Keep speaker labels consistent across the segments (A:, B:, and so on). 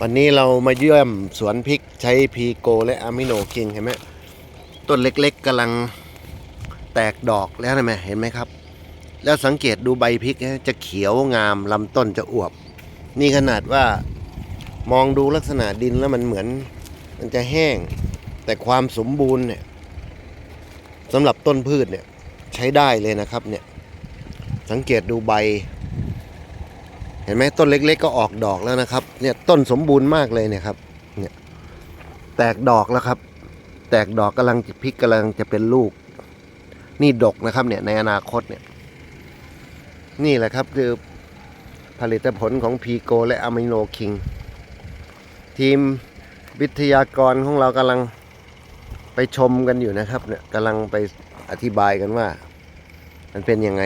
A: วันนี้เรามาเยี่ยมสวนพริกใช้พีโกและอะมิโนคิงเห็นไหมต้นเล็กๆกำลังแตกดอกแล้วนะแม่เห็นไหมครับ แล้วสังเกตดูใบพริกจะเขียวงามลำต้นจะอวบ นี่ขนาดว่ามองดูลักษณะดินแล้วมันเหมือนมันจะแห้ง แต่ความสมบูรณ์เนี่ยสำหรับต้นพืชเนี่ยใช้ได้เลยนะครับเนี่ยสังเกตดูใบ เห็นไหมต้นเล็กๆ ก็ออกดอกแล้วนะครับ เนี่ยต้นสมบูรณ์มากเลยเนี่ยครับ เนี่ยแตกดอกแล้วครับ แตกดอกกำลังพริกกำลังจะเป็นลูก นี่ดกนะครับ เนี่ยในอนาคตเนี่ย นี่แหละครับคือผลิตผลของพีโกและอะมิโนคิง ทีมวิทยากรของเรากำลังไปชมกันอยู่นะครับ เนี่ยกำลังไปอธิบายกันว่า มันเป็นยังไง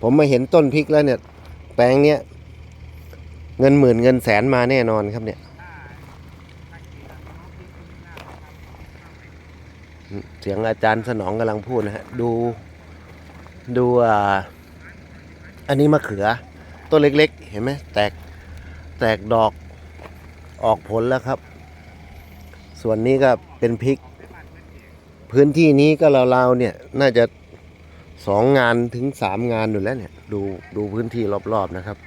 A: ผมมาเห็นต้นพริกแล้วเนี่ย ปลงเนี้ยเงินหมื่นเงินแสนมาแน่นอนครับเนี่ย เสียงอาจารย์สนองกำลังพูดนะฮะ ดู ดูอ่าอันนี้มะเขือ ต้นเล็กๆ เห็นไหมแตกแตกดอกออกผลแล้วครับ ส่วนนี้ก็เป็นพริก พื้นที่นี้ก็ราวๆเนี่ย น่าจะ สองงานถึงสามงานอยู่แล้วเนี่ย ดูดูพื้นที่รอบๆนะครับ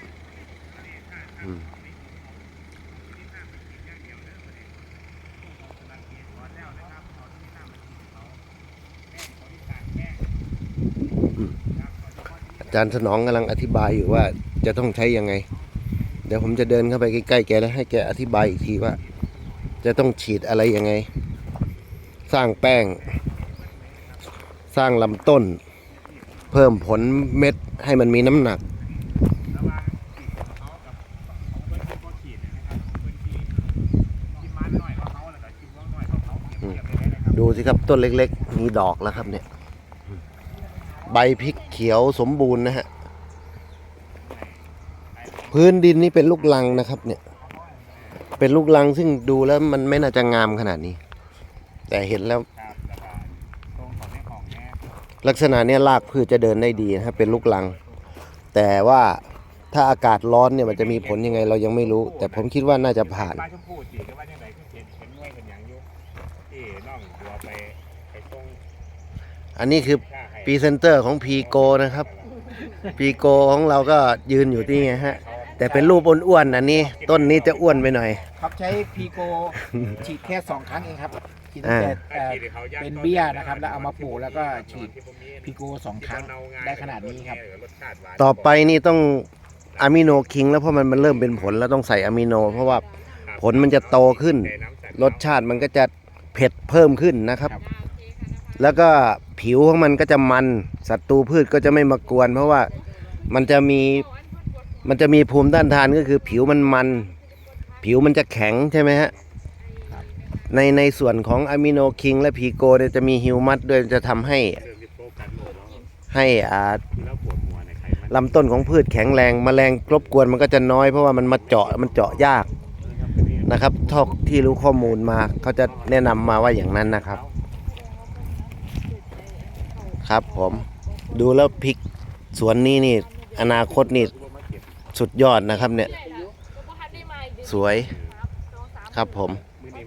A: อาจารย์สนองกำลังอธิบายอยู่ว่าจะต้องใช้ยังไง เดี๋ยวผมจะเดินเข้าไปใกล้ๆแกแล้วให้แกอธิบายอีกทีว่า จะต้องฉีดอะไรยังไง สร้างแป้ง สร้างลำต้น เพิ่มผลเม็ดให้มันมีน้ำหนักดูสิครับต้นเล็กๆ มีดอกแล้วครับเนี่ย ใบพริกเขียวสมบูรณ์นะฮะ พื้นดินนี่เป็นลูกลังนะครับ เนี่ย เป็นลูกลังซึ่งดูแล้วมันไม่น่าจะงามขนาดนี้ แต่เห็นแล้ว ลักษณะเนี้ยรากพืชจะเดินได้ดีนะครับเป็นลูกลัง แต่ว่าถ้าอากาศร้อนเนี่ยมันจะมีผลยังไงเรายังไม่รู้ แต่ผมคิดว่าน่าจะผ่าน
B: ปลาชมพูจีก็ว่าจังไดคือเห็นเห็นหน่วยเป็นหยังอยู่ที่น้องตัวไปไปส่ง
A: อันนี้คือ
B: ค่าให้
A: พรีเซนเตอร์ของพีโกนะครับพีโกของเราก็ยืนอยู่ที่ไงฮะ แต่เป็นรูปอ้วนๆอันนี้ ต้นนี้จะอ้วนไปหน่อย
C: ครับใช้พีโกฉีดแค่สองครั้งเองครับ ฉีด
A: อ่า
C: ตั้งแต่เอ่อเป็นเบี้ยนะครับ แล้วเอามาปลูกแล้วก็ฉีดพีโกสองครั้งได้ขนาดนี้ครับ
A: ต่อไปนี่ต้องอะมิโนคิงแล้วเพราะมันมันเริ่มเป็นผลแล้วต้องใส่อะมิโน เพราะว่าผลมันจะโตขึ้น รสชาติมันก็จะเผ็ดเพิ่มขึ้นนะครับ
C: ครับ
A: แล้วก็ผิวของมันก็จะมันศัตรูพืชก็จะไม่มากวน เพราะว่ามันจะมีมันจะมีภูมิต้านทานก็คือผิวมันมัน ผิวมันจะแข็งใช่ไหมฮะ
C: ครับ
A: ในในส่วนของอะมิโนคิงและพีโกเนี่ยจะมีฮิวมัสด้วยจะทำให้ให้อ่าลำต้นของพืชแข็งแรงแมลงรบกวนมันก็จะน้อยเพราะว่ามันมาเจาะมันเจาะยากนะครับท่าที่รู้ข้อมูลมาเขาจะแนะนำมาว่าอย่างนั้นนะครับ ครับผมดูแล้วพริกสวนนี้นี่ อนาคตนี่สุดยอดนะครับเนี่ย สวยครับผม